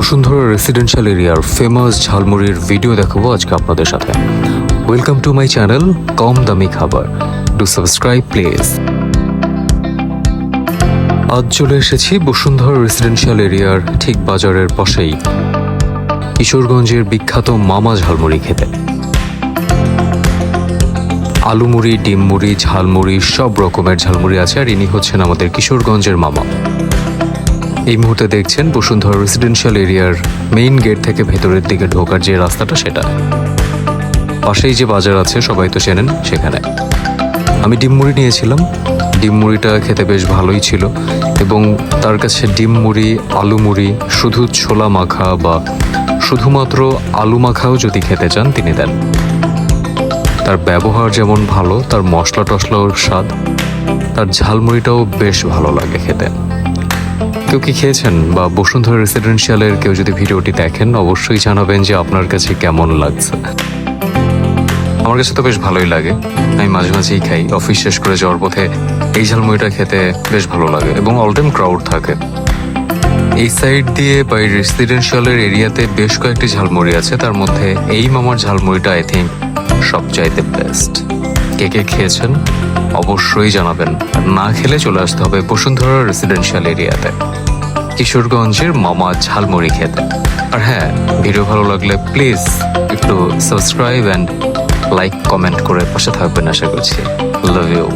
Bashundhara residential এরিয়ার famous ঝালমুড়ির video দেখাবো আজকে আপনাদের সাথে। ওয়েলকাম টু মাই চ্যানেল কম দামি খাবার। ডু সাবস্ক্রাইব প্লিজ আজ চলে এসেছি বসুন্ধরা রেসিডেন্সিয়াল এরিয়ার ঠিক বাজারের পাশেই। কিশোরগঞ্জের বিখ্যাত মামা ঝালমুড়ি খেতে। আলু মুড়ি ডিম মুড়ি ঝালমুড়ি, সব রকমের ঝালমুড়ি আছে আর ইনি হচ্ছেন আমাদের কিশোরগঞ্জের মামা। এই মুহূর্তে দেখছেন বসুন্ধরা রেসিডেন্সিয়াল এরিয়ার মেইন গেট থেকে ভেতরের দিকে ঢোকার যে রাস্তাটা সেটা। পাশেই যে বাজার আছে, সবাই তো চেনেন সেখানে। আমি ডিম মুড়ি নিয়েছিলাম। ডিম মুড়িটা খেতে বেশ ভালোই ছিল এবং তার কাছে ডিম মুড়ি, আলু মুড়ি, শুধু ছোলা মাখা বা শুধুমাত্র আলু মাখাও যদি খেতে চান তিনি দেন। তার ব্যবহার যেমন ভালো, তার মশলা টশলাও স্বাদ, তার ঝালমুড়িটাও বেশ ভালো লাগে খেতে। কেউ কি খেয়েছেন? বা বসুন্ধরা রেসিডেন্সিয়ালের কেউ যদি ভিডিওটি দেখেন, অবশ্যই জানাবেন যে আপনার কাছে কেমন লাগছে। আমার কাছে তো বেশ ভালোই লাগে। আমি মাঝে মাঝেই খাই। অফিস শেষ করে যাওয়ার পথে এই ঝালমুড়িটা খেতে বেশ ভালো লাগে এবং অল টাইম ক্রাউড থাকে। এই সাইড দিয়ে বা এই রেসিডেন্সিয়ালের এরিয়াতে বেশ কয়েকটি ঝালমুড়ি আছে। তার মধ্যে এই মামার ঝালমুড়িটা আই থিঙ্ক সবচাইতে বেস্ট কে কে খেয়েছেন? অবশ্যই জানাবেন। না খেলে চলে আসতে হবে বসুন্ধরা রেসিডেন্সিয়াল এরিয়াতে কিশোরগঞ্জের মামা ঝালমুড়ি খেতে। আর হ্যাঁ ভিডিও ভালো লাগলে প্লিজ একটু সাবস্ক্রাইব অ্যান্ড লাইক কমেন্ট করে পাশে থাকবেন আশা করছি। Love you